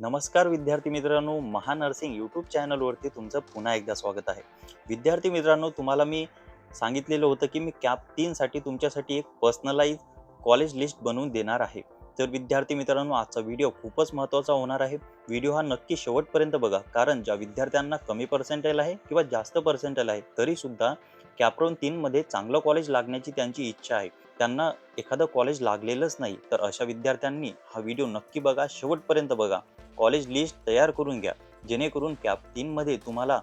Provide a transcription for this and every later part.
नमस्कार विद्यार्थी मित्रांनो महानर्सिंग यूट्यूब चॅनलवरती तुमचं पुन्हा एकदा स्वागत आहे. विद्यार्थी मित्रांनो तुम्हाला मी सांगितलेलं होतं की मी कॅप तीनसाठी तुमच्यासाठी एक पर्सनलाइज कॉलेज लिस्ट बनवून देणार आहे. तर विद्यार्थी मित्रांनो आजचा व्हिडिओ खूपच महत्त्वाचा होणार आहे. व्हिडिओ हा नक्की शेवटपर्यंत बघा कारण ज्या विद्यार्थ्यांना कमी पर्सेंटेल आहे किंवा जास्त पर्सेंटेल आहे तरीसुद्धा कॅप्रॉन तीनमध्ये चांगलं कॉलेज लागण्याची त्यांची इच्छा आहे. त्यांना एखादं कॉलेज लागलेलंच नाही तर अशा विद्यार्थ्यांनी हा व्हिडिओ नक्की बघा शेवटपर्यंत बघा. कॉलेज लिस्ट तयार करून घ्या. जेणेकरून कॅप तीनमध्ये तुम्हाला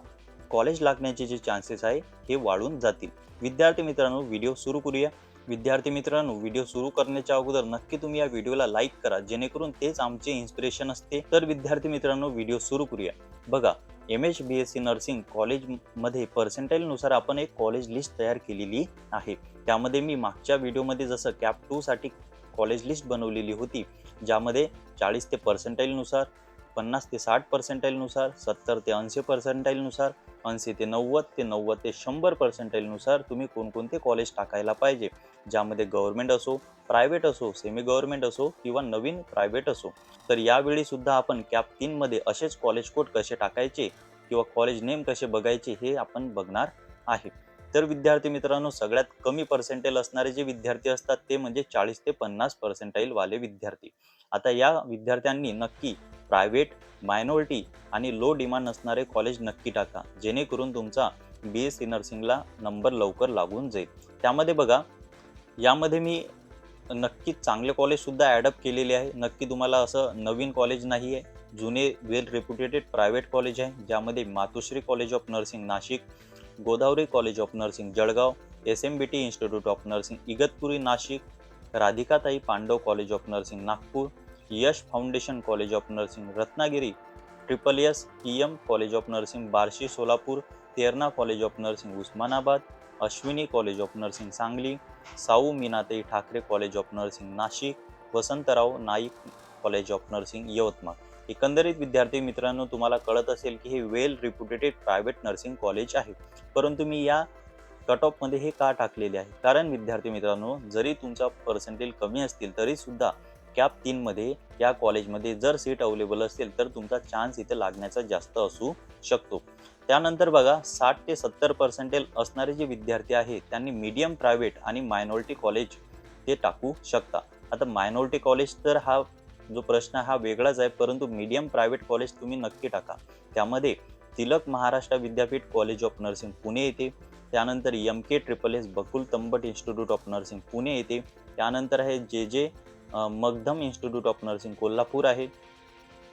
कॉलेज लागण्याचे जे चान्सेस आहे हे वाढून जातील. विद्यार्थी मित्रांनो व्हिडिओ सुरू करूया. विद्यार्थी मित्रांनो व्हिडिओ सुरू करण्याच्या अगोदर नक्की तुम्ही या व्हिडिओला लाईक करा. जेणेकरून तेच आमचे इन्स्पिरेशन असते. तर विद्यार्थी मित्रांनो व्हिडिओ सुरू करूया. बघा M H B S C nursing कॉलेजमध्ये पर्सेंटाईलनुसार आपण एक कॉलेज लिस्ट तयार केलेली आहे. त्यामध्ये मी मागच्या व्हिडिओमध्ये जसं कॅप टूसाठी कॉलेज लिस्ट बनवलेली होती ज्यामध्ये चाळीस ते पर्सेंटाईलनुसार पन्नास ते साठ पर्सेंटाईलनुसार सत्तर ते ऐंशी पर्सेंटाईलनुसार ऐंशी ते नव्वद ते नव्वद ते शंभर पर्सेंटाईलनुसार तुम्ही कोणकोणते कॉलेज टाकायला पाहिजे. ज्यामध्ये गव्हर्नमेंट असो प्रायव्हेट असो सेमी गव्हर्नमेंट असो किंवा नवीन प्रायव्हेट असो. तर यावेळी सुद्धा आपण कॅप तीनमध्ये असेच कॉलेज कोड कसे टाकायचे किंवा कॉलेज नेम कसे बघायचे हे आपण बघणार आहे. तर विद्यार्थी मित्रांनो सगळ्यात कमी पर्सेंटेल असणारे जे विद्यार्थी असतात ते म्हणजे चाळीस ते पन्नास पर्सेंटाईल वाले विद्यार्थी. आता या विद्यार्थ्यांनी नक्की प्रायव्हेट मायनॉरिटी आणि लो डिमांड असणारे कॉलेज नक्की टाका. जेणेकरून तुमचा बी एस सी नर्सिंगला नंबर लवकर लागून जाईल. त्यामध्ये बघा यामध्ये मी नक्कीच चांगले कॉलेजसुद्धा ॲडअप केलेले आहे. नक्की तुम्हाला असं नवीन कॉलेज नाही आहे. जुने वेल रेप्युटेटेड प्रायव्हेट कॉलेज आहे ज्यामध्ये Matoshri college of nursing Nashik Godavari college of nursing Jalgaon S M B T institute of nursing Igatpuri Nashik Radhikatai Pandav college of nursing Nagpur Yash foundation college of nursing Ratnagiri triple S E M college of nursing Barshi Solapur Terna college of nursing Osmanabad Ashwini college of nursing Sangli Sau Meenatai Thackeray college of nursing Nashik Vasantrao Naik college of nursing Yavatmal. एकंदरीत विद्यार्थी मित्रांनो तुम्हाला कळत असेल की हे well reputated private nursing college आहे. परंतु मी या कट ऑफमध्ये हे का टाकलेले आहे? कारण विद्यार्थी मित्रांनो जरी तुमचा पर्सेंटेज कमी असतील तरीसुद्धा कॅप तीनमध्ये या कॉलेजमध्ये जर सीट अवेलेबल असेल तर तुमचा चान्स इथे लागण्याचा जास्त असू शकतो. त्यानंतर बघा साठ ते सत्तर पर्सेंटेज असणारे जे विद्यार्थी आहेत त्यांनी मीडियम प्रायव्हेट आणि मायनॉरिटी कॉलेज ते टाकू शकता. आता मायनॉरिटी कॉलेज तर हा जो प्रश्न हा वेगळाच आहे परंतु मीडियम प्रायव्हेट कॉलेज तुम्ही नक्की टाका. त्यामध्ये तिलक महाराष्ट्र विद्यापीठ कॉलेज ऑफ नर्सिंग पुणे येते. त्यानंतर M K triple S Bakul Tambat institute of nursing Pune येते. त्यानंतर आहे J J Magdum institute of nursing Kolhapur आहे.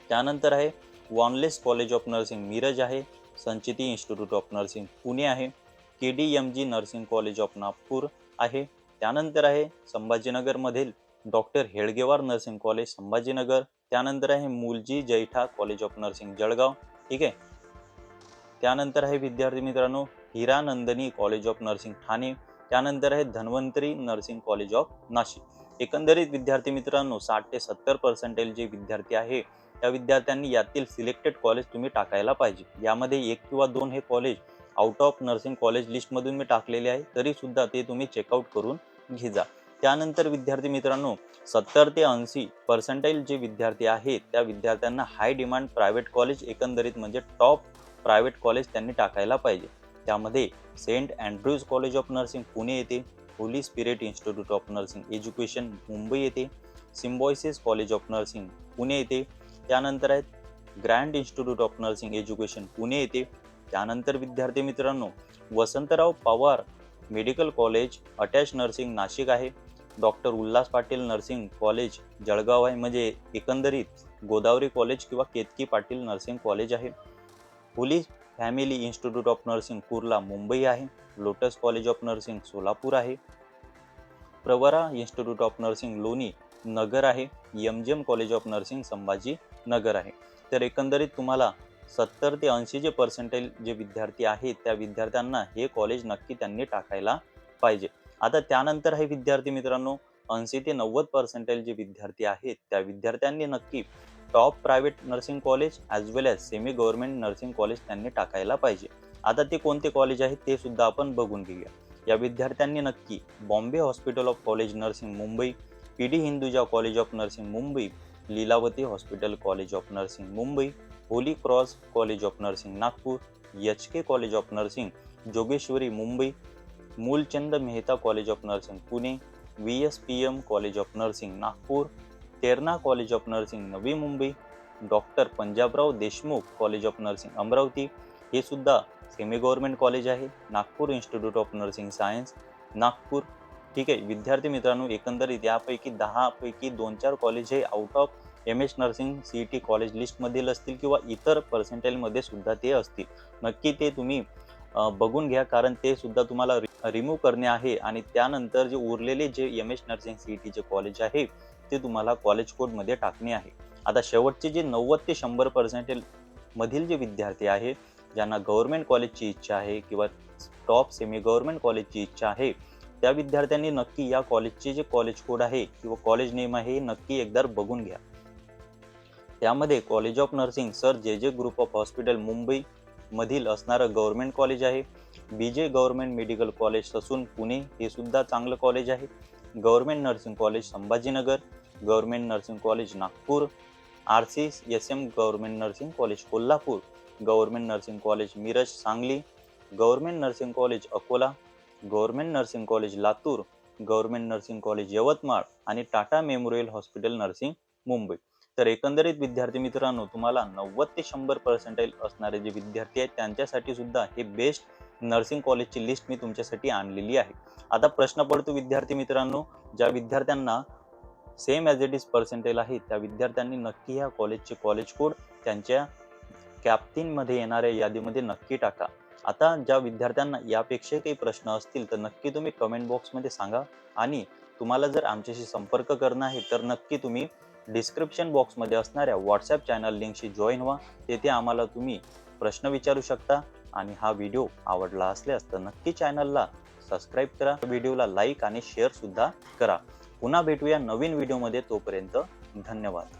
त्यानंतर आहे Wanless college of nursing Miraj आहे. Sanchiti institute of nursing Pune आहे. K D M G nursing college of Nagpur आहे. त्यानंतर आहे संभाजीनगरमधील doctor Hedgewar nursing college Sambhajinagar. त्यानंतर आहे Mulji Jaitha college of nursing Jalgaon. ठीक आहे? त्यानंतर आहे विद्यार्थी मित्रांनो Hiranandani college of nursing Thane. त्यानंतर आहे Dhanvantari nursing college of Nashik. एकंदरीत विद्यार्थी मित्रांनो साठ ते सत्तर पर्सेंटेज जे विद्यार्थी आहे त्या विद्यार्थ्यांनी यातील सिलेक्टेड कॉलेज तुम्ही टाकायला पाहिजे. यामध्ये एक किंवा दोन हे college out of nursing college लिस्टमधून मी टाकलेले आहे तरी सुद्धा ते तुम्ही चेकआउट करून घे जा. त्यानंतर विद्यार्थी मित्रांनो सत्तर ते ऐंशी पर्सेंटाईल जे विद्यार्थी आहेत त्या विद्यार्थ्यांना हाय डिमांड प्रायव्हेट कॉलेज एकंदरीत म्हणजे टॉप प्रायव्हेट कॉलेज त्यांनी टाकायला पाहिजे. त्यामध्ये saint Andrew's college of nursing Pune येते holy spirit institute of nursing education Mumbai येते Symbiosis college of nursing Pune येते त्यानंतर आहेत grand institute of nursing education Pune येते. त्यानंतर विद्यार्थी मित्रांनो Vasantrao Pawar medical college attach nursing Nashik आहे. Doctor Ulhas Patil nursing college Jalgaon आहे. म्हणजे एकंदरीत गोदावरी कॉलेज किंवा केतकी पाटील नर्सिंग कॉलेज आहे. Police family institute of nursing Kurla Mumbai आहे. Lotus college of nursing Solapur आहे. Pravara institute of nursing Loni Nagar आहे. M G M college of nursing Sambhaji Nagar आहे. तर एकंदरीत तुम्हाला सत्तर ते ऐंशी जे पर्सेंटेज जे विद्यार्थी आहेत त्या विद्यार्थ्यांना हे कॉलेज नक्की त्यांनी टाकायला पाहिजे. आता त्यानंतर हे विद्यार्थी मित्रांनो ऐंशी ते नव्वद पर्सेंटेज जे विद्यार्थी आहेत त्या विद्यार्थ्यांनी नक्की top private nursing college as well as semi government nursing college त्यांनी टाकायला पाहिजे. आता ते कोणते कॉलेज आहेत ते सुद्धा आपण बघून घेऊया. या विद्यार्थ्यांनी नक्की Bombay hospital of college nursing Mumbai P D Hinduja college of nursing Mumbai Lilavati hospital college of nursing Mumbai holy cross college of nursing Nagpur H K college of nursing Jogeshwari Mumbai Mulchand Mehta college of nursing Pune V S P M college of nursing Nagpur Terna college of nursing Navi Mumbai doctor Panjabrao Deshmukh college of nursing Amravati. हे सुद्धा semi government college आहे. Nagpur institute of nursing science Nagpur. ठीक आहे विद्यार्थी मित्रांनो एकंदरीत यापैकी दहापैकी दोन चार कॉलेज हे out of M S nursing C E T college लिस्टमधील असतील किंवा इतर पर्सेंटेजमध्ये सुद्धा ते असतील. नक्की ते तुम्ही बघून घ्या कारण ते सुद्धा तुम्हाला रिमूव्ह करणे आहे आणि त्यानंतर जे उरलेले जे M S nursing C E टीचे कॉलेज आहे ते तुम्हाला कॉलेज कोडमध्ये टाकणे आहे. आता शेवटचे जे नव्वद ते शंभर पर्सेंटेज मधील जे विद्यार्थी आहे ज्यांना गव्हर्नमेंट कॉलेजची इच्छा आहे किंवा टॉप सेमी गव्हर्नमेंट कॉलेजची इच्छा आहे त्या विद्यार्थ्यांनी नक्की या कॉलेजचे जे कॉलेज कोड आहे किंवा कॉलेज नेम आहे हे नक्की एकदा बघून घ्या. त्यामध्ये कॉलेज ऑफ नर्सिंग सर जे जे ग्रुप ऑफ हॉस्पिटल मुंबई मधील असणारं गव्हर्नमेंट कॉलेज आहे. B J government medical college Sassoon Pune हे सुद्धा चांगलं कॉलेज आहे. Government nursing college Sambhajinagar government nursing college Nagpur R C S M government nursing college Kolhapur government nursing college Miraj Sangli government nursing college Akola government nursing college Latur government nursing college Yavatmal आणि Tata memorial hospital nursing Mumbai. तर एकंदरीत विद्यार्थी मित्रांनो तुम्हाला नव्वद ते शंभर percentage असणारे जे विद्यार्थी आहेत त्यांच्यासाठी सुद्धा हे बेस्ट नर्सिंग कॉलेजची लिस्ट मी तुमच्यासाठी आणलेली आहे. आता प्रश्न पडतो विद्यार्थी मित्रांनो ज्या विद्यार्थ्यांना same as it is percentage आहे त्या विद्यार्थ्यांनी नक्की ह्या कॉलेजचे कॉलेज कोड त्यांच्या कॅप्टीनमध्ये येणाऱ्या यादीमध्ये नक्की टाका. आता ज्या विद्यार्थ्यांना यापेक्षा काही प्रश्न असतील तर नक्की तुम्ही कमेंट बॉक्समध्ये सांगा आणि तुम्हाला जर आमच्याशी संपर्क करणं आहे तर नक्की तुम्ही डिस्क्रिप्शन बॉक्समध्ये असणाऱ्या व्हॉट्सॲप चॅनल लिंकशी जॉईन व्हा. तेथे आम्हाला तुम्ही प्रश्न विचारू शकता आणि हा व्हिडिओ आवडला असल्यास तर नक्की चॅनलला सबस्क्राईब करा. व्हिडिओला लाईक आणि शेअरसुद्धा करा. पुन्हा भेटूया नवीन व्हिडिओमध्ये तोपर्यंत धन्यवाद.